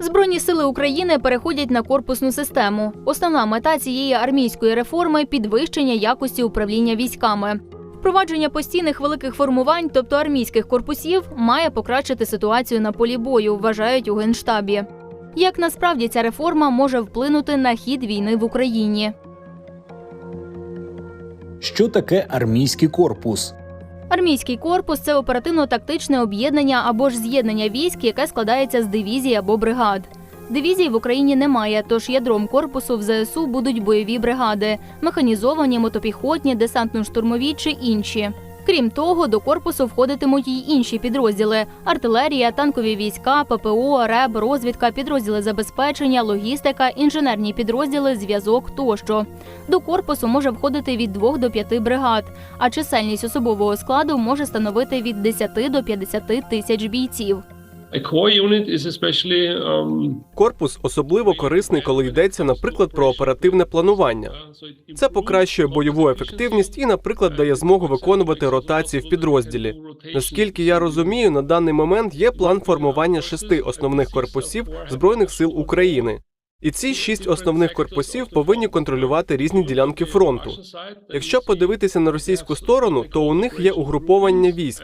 Збройні сили України переходять на корпусну систему. Основна мета цієї армійської реформи підвищення якості управління військами. Впровадження постійних великих формувань, тобто армійських корпусів, має покращити ситуацію на полі бою, вважають у генштабі. Як насправді ця реформа може вплинути на хід війни в Україні? Що таке армійський корпус? Армійський корпус це оперативно-тактичне об'єднання або ж з'єднання військ, яке складається з дивізій або бригад. Дивізій в Україні немає, тож ядром корпусу в ЗСУ будуть бойові бригади, механізовані, мотопіхотні, десантно-штурмові чи інші. Крім того, до корпусу входитимуть й інші підрозділи: артилерія, танкові війська, ППО, РЕБ, розвідка, підрозділи забезпечення, логістика, інженерні підрозділи, зв'язок тощо. До корпусу може входити від 2 до 5 бригад, а чисельність особового складу може становити від 10 до 50 тисяч бійців. Um, Корпус особливо корисний, коли йдеться, наприклад, про оперативне планування. Це покращує бойову ефективність і, наприклад, дає змогу виконувати ротації в підрозділі. Наскільки я розумію, на даний момент є план формування шести основних корпусів збройних сил України. І ці шість основних корпусів повинні контролювати різні ділянки фронту. Якщо подивитися на російську сторону, то у них є угруповання військ.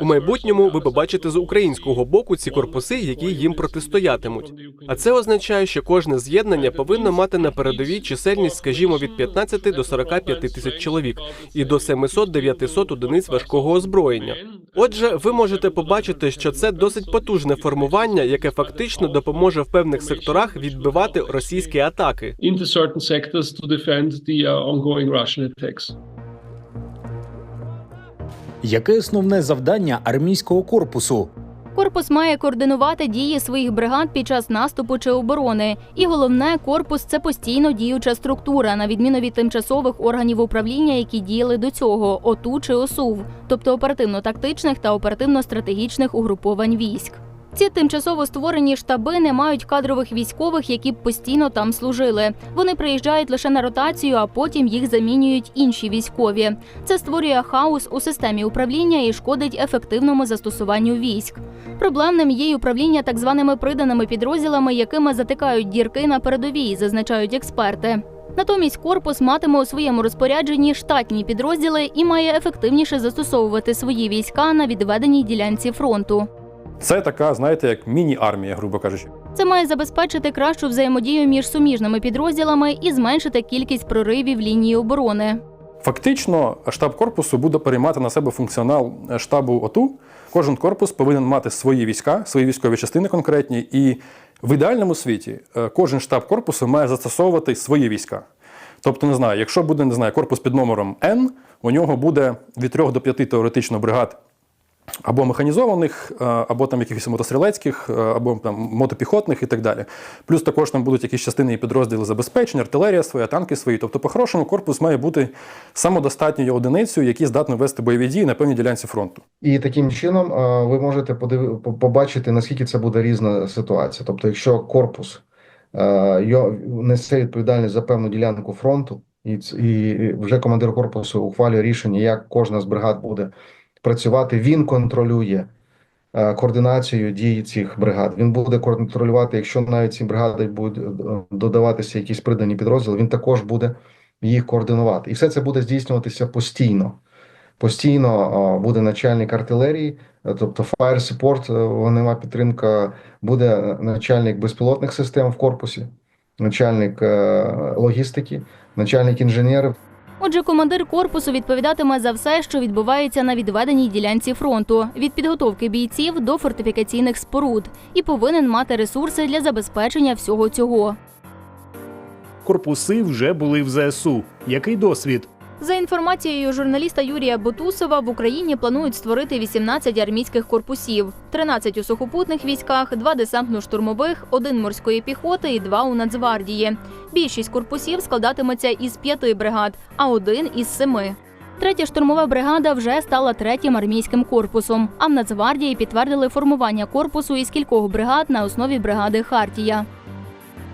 У майбутньому ви побачите з українського боку ці корпуси, які їм протистоятимуть. А це означає, що кожне з'єднання повинно мати на передовій чисельність, скажімо, від 15 до 45 тисяч чоловік і до 700-900 одиниць важкого озброєння. Отже, ви можете побачити, що це досить потужне формування, яке фактично допоможе в певних секторах відбивати російські атаки. Яке основне завдання армійського корпусу? Корпус має координувати дії своїх бригад під час наступу чи оборони. І головне, корпус це постійно діюча структура, на відміну від тимчасових органів управління, які діяли до цього ОТУ чи ОСУВ, тобто оперативно-тактичних та оперативно-стратегічних угруповань військ. Ці тимчасово створені штаби не мають кадрових військових, які б постійно там служили. Вони приїжджають лише на ротацію, а потім їх замінюють інші військові. Це створює хаос у системі управління і шкодить ефективному застосуванню військ. Проблемним є й управління так званими приданими підрозділами, якими затикають дірки на передовій, зазначають експерти. Натомість корпус матиме у своєму розпорядженні штатні підрозділи і має ефективніше застосовувати свої війська на відведеній ділянці фронту. Це така, знаєте, як міні-армія, грубо кажучи. Це має забезпечити кращу взаємодію між суміжними підрозділами і зменшити кількість проривів лінії оборони. Фактично, штаб корпусу буде переймати на себе функціонал штабу ОТУ. Кожен корпус повинен мати свої війська, свої військові частини конкретні, і в ідеальному світі е, кожен штаб корпусу має застосовувати свої війська. Тобто, не знаю, якщо буде не знаю, корпус під номером N, у нього буде від 3 до 5 теоретично бригад або механізованих, е, або там якихось мотострілецьких, е, або там мотопіхотних і так далі. Плюс також там будуть якісь частини і підрозділи забезпечення, артилерія своя, танки свої. Тобто, по-хорошому, корпус має бути самодостатньою одиницею, які здатні вести бойові дії на певній ділянці фронту. І таким чином е, ви можете побачити, наскільки це буде різна ситуація. Тобто, якщо корпус несе відповідальність за певну ділянку фронту, і вже командир корпусу ухвалює рішення, як кожна з бригад буде працювати, він контролює е, координацію дій цих бригад. Він буде контролювати, якщо навіть ці бригади будуть е, додаватися якісь придані підрозділи, він також буде їх координувати. І все це буде здійснюватися постійно. Постійно буде начальник артилерії, е, тобто fire support, е, вогнева підтримка, буде начальник безпілотних систем в корпусі, начальник е, логістики, начальник інженерів. Отже, командир корпусу відповідатиме за все, що відбувається на відведеній ділянці фронту від підготовки бійців до фортифікаційних споруд, і повинен мати ресурси для забезпечення всього цього. Корпуси вже були в ЗСУ. Який досвід? За інформацією журналіста Юрія Бутусова, в Україні планують створити 18 армійських корпусів: 13 у сухопутних військах, 2 десантно-штурмових, 1 морської піхоти і 2 у Нацгвардії. Більшість корпусів складатиметься із п'яти бригад, а один із семи. Третя штурмова бригада вже стала третім армійським корпусом. А в Нацгвардії підтвердили формування корпусу із кількох бригад на основі бригади Хартія.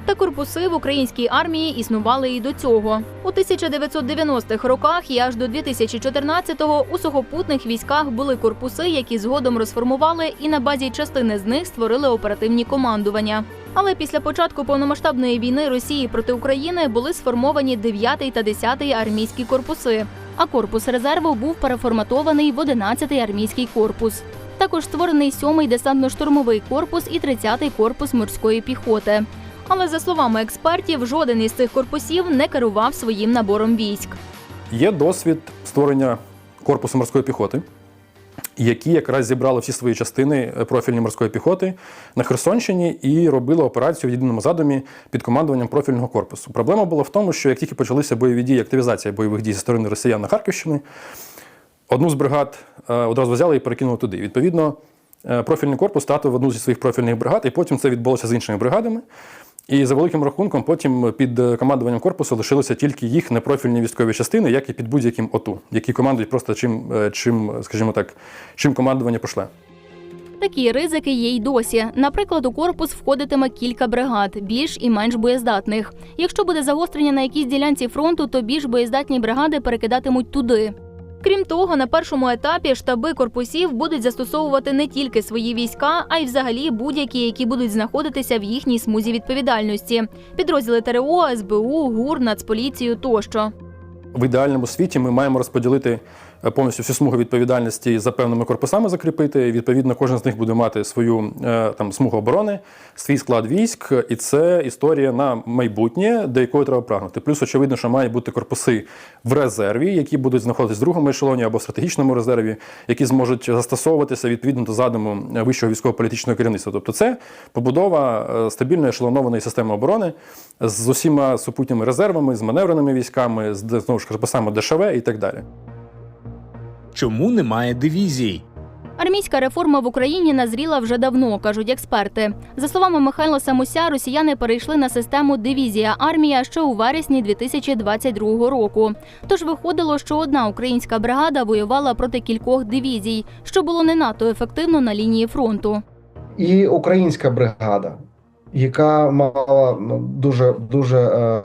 Та корпуси в українській армії існували і до цього. У 1990-х роках і аж до 2014-го у сухопутних військах були корпуси, які згодом розформували і на базі частини з них створили оперативні командування. Але після початку повномасштабної війни Росії проти України були сформовані 9 та 10 армійські корпуси, а корпус резерву був переформатований в 11 армійський корпус. Також створений 7-й десантно-штурмовий корпус і 30-й корпус морської піхоти. Але за словами експертів, жоден із цих корпусів не керував своїм набором військ. Є досвід створення корпусу морської піхоти, які якраз зібрали всі свої частини профільної морської піхоти на Херсонщині і робили операцію в єдиному задумі під командуванням профільного корпусу. Проблема була в тому, що як тільки почалися бойові дії, активізація бойових дій зі сторони росіян на Харківщині, одну з бригад е, одразу взяли і перекинули туди. Відповідно, е, профільний корпус статив в одну зі своїх профільних бригад, і потім це відбулося з іншими бригадами. І за великим рахунком, потім під е, командуванням корпусу лишилися тільки їх непрофільні військові частини, як і під будь-яким ОТУ, які командують просто чим, е, чим, скажімо так, чим командування пошле. Такі ризики є й досі. Наприклад, у корпус входитиме кілька бригад, більш і менш боєздатних. Якщо буде загострення на якійсь ділянці фронту, то більш боєздатні бригади перекидатимуть туди. Крім того, на першому етапі штаби корпусів будуть застосовувати не тільки свої війська, а й взагалі будь-які, які будуть знаходитися в їхній смузі відповідальності: підрозділи ТРО, СБУ, ГУР, Нацполіцію тощо. В ідеальному світі ми маємо розподілити повністю всю смугу відповідальності за певними корпусами закріпити. Відповідно, кожен з них буде мати свою е, там смугу оборони, свій склад військ, і це історія на майбутнє, до якої треба прагнути. Плюс, очевидно, що мають бути корпуси в резерві, які будуть знаходитися в другому ешелоні або в стратегічному резерві, які зможуть застосовуватися відповідно до задуму вищого військово-політичного керівництва. Тобто, це побудова е, стабільної ешелонованої системи оборони з усіма супутніми резервами, з маневреними військами, з знову ж корпусами ДШВ і так далі. Чому немає дивізій? Армійська реформа в Україні назріла вже давно, кажуть експерти. За словами Михайла Самуся, росіяни перейшли на систему дивізія армія ще у вересні 2022 року. Тож виходило, що одна українська бригада воювала проти кількох дивізій, що було не надто ефективно на лінії фронту. І українська бригада, яка мала ну, дуже дуже е,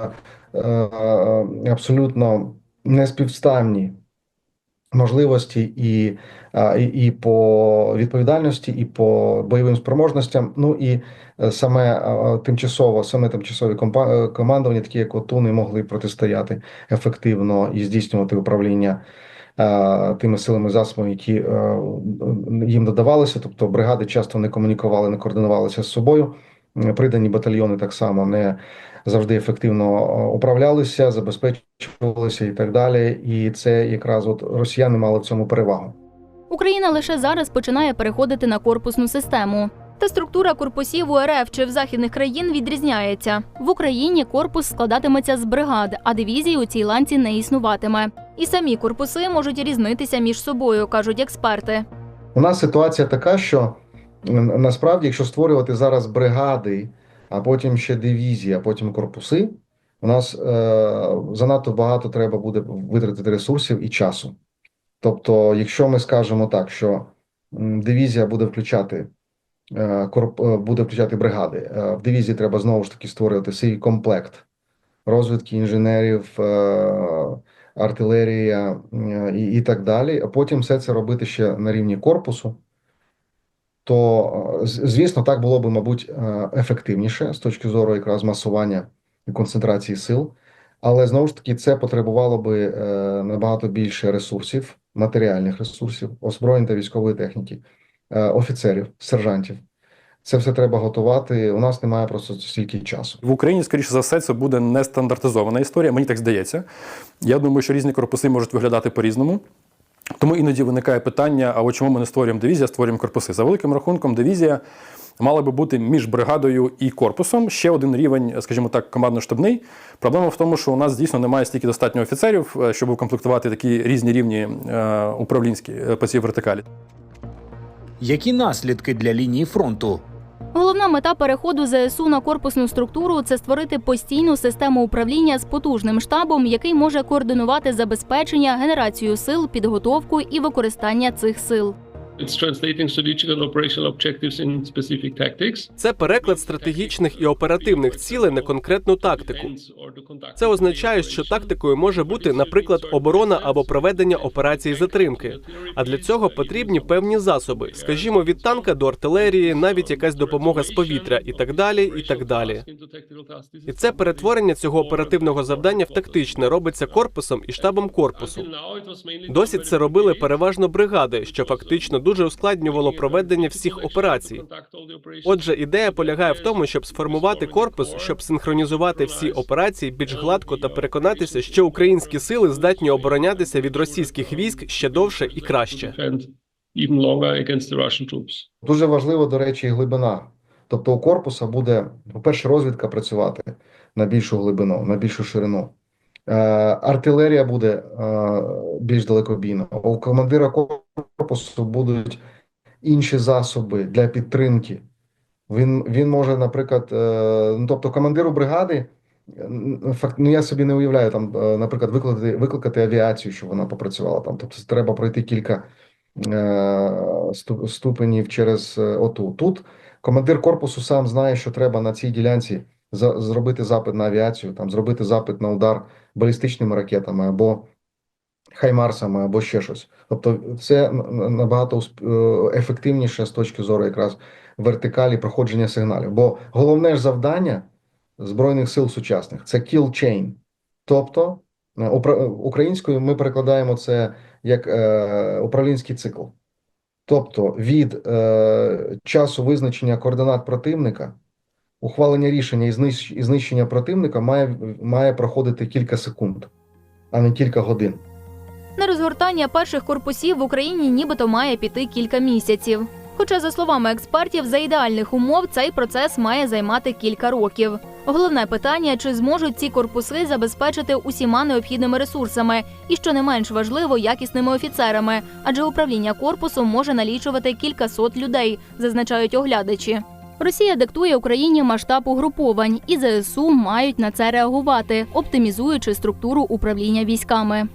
е, е, абсолютно неспівставні можливості і, і, і по відповідальності, і по бойовим спроможностям. Ну і е, саме е, тимчасово, саме тимчасові е, командування, такі як ОТУ, не могли протистояти ефективно і здійснювати управління тими силами засобами, які їм додавалися. Тобто бригади часто не комунікували, не координувалися з собою. Е, Придані батальйони так само не завжди ефективно е, управлялися, забезпечувалися і так далі. І це якраз от росіяни мали в цьому перевагу. Україна лише зараз починає переходити на корпусну систему. Та структура корпусів у РФ чи в західних країн відрізняється. В Україні корпус складатиметься з бригад, а дивізій у цій ланці не існуватиме. І самі корпуси можуть різнитися між собою, кажуть експерти. У нас ситуація така, що насправді, якщо створювати зараз бригади, а потім ще дивізії, а потім корпуси, у нас е, занадто багато треба буде витратити ресурсів і часу. Тобто, якщо ми скажемо так, що дивізія буде включати е, корп, е, буде включати бригади, е, в дивізії треба знову ж таки створювати свій комплект розвідки інженерів, е, артилерія і, і так далі. А потім все це робити ще на рівні корпусу. То, е, звісно, так було б, мабуть, е, ефективніше з точки зору якраз масування і концентрації сил. Але знову ж таки, це потребувало би е, набагато більше ресурсів, матеріальних ресурсів, озброєнь та військової техніки, офіцерів, сержантів. Це все треба готувати. У нас немає просто стільки часу. В Україні, скоріше за все, це буде нестандартизована історія. Мені так здається. Я думаю, що різні корпуси можуть виглядати по-різному. Тому іноді виникає питання: а чому ми не створюємо дивізію, а створюємо корпуси? За великим рахунком, дивізія мала би бути між бригадою і корпусом ще один рівень, скажімо так, командно-штабний. Проблема в тому, що у нас дійсно немає стільки достатньо офіцерів, е, щоб укомплектувати такі різні рівні е, управлінські е, по цій вертикалі. Які наслідки для лінії фронту? Головна мета переходу ЗСУ на корпусну структуру це створити постійну систему управління з потужним штабом, який може координувати забезпечення, генерацію сил, підготовку і використання цих сил. It's translating strategic. Це переклад стратегічних і оперативних цілей на конкретну тактику. Це означає, що тактикою може бути, наприклад, оборона або проведення операції затримки. А для цього потрібні певні засоби, скажімо, від танка до артилерії, навіть якась допомога з повітря, і так далі, і так далі. І це перетворення цього оперативного завдання в тактичне робиться корпусом і штабом корпусу. Досі це робили переважно бригади, що фактично дуже ускладнювало проведення всіх операцій. Отже, ідея полягає в тому, щоб сформувати корпус, щоб синхронізувати всі операції більш гладко та переконатися, що українські сили здатні оборонятися від російських військ ще довше і краще. Дуже важливо, до речі, глибина. Тобто у корпуса буде, по-перше, розвідка працювати на більшу глибину, на більшу ширину. Е, артилерія буде е, більш далекобійна. У командира корпусу будуть інші засоби для підтримки. Він, він може, наприклад, е, ну, тобто командиру бригади, факт, ну я собі не уявляю, там, е, наприклад, викликати, викликати авіацію, щоб вона попрацювала там. Тобто треба пройти кілька е, ступенів через е, оту. Тут командир корпусу сам знає, що треба на цій ділянці зробити запит на авіацію, там зробити запит на удар балістичними ракетами або хаймарсами, або ще щось. Тобто, це набагато е, ефективніше з точки зору якраз вертикалі проходження сигналів. Бо головне ж завдання збройних сил сучасних це kill chain. Тобто е, упра- українською ми перекладаємо це як е, управлінський цикл. Тобто від е, часу визначення координат противника, ухвалення рішення і знищення противника має, має проходити кілька секунд, а не кілька годин. На розгортання перших корпусів в Україні нібито має піти кілька місяців. Хоча, за словами експертів, за ідеальних умов цей процес має займати кілька років. Головне питання, чи зможуть ці корпуси забезпечити усіма необхідними ресурсами, і що не менш важливо, якісними офіцерами, адже управління корпусом може налічувати кількасот людей, зазначають оглядачі. Росія диктує Україні масштаб угруповань, і ЗСУ мають на це реагувати, оптимізуючи структуру управління військами.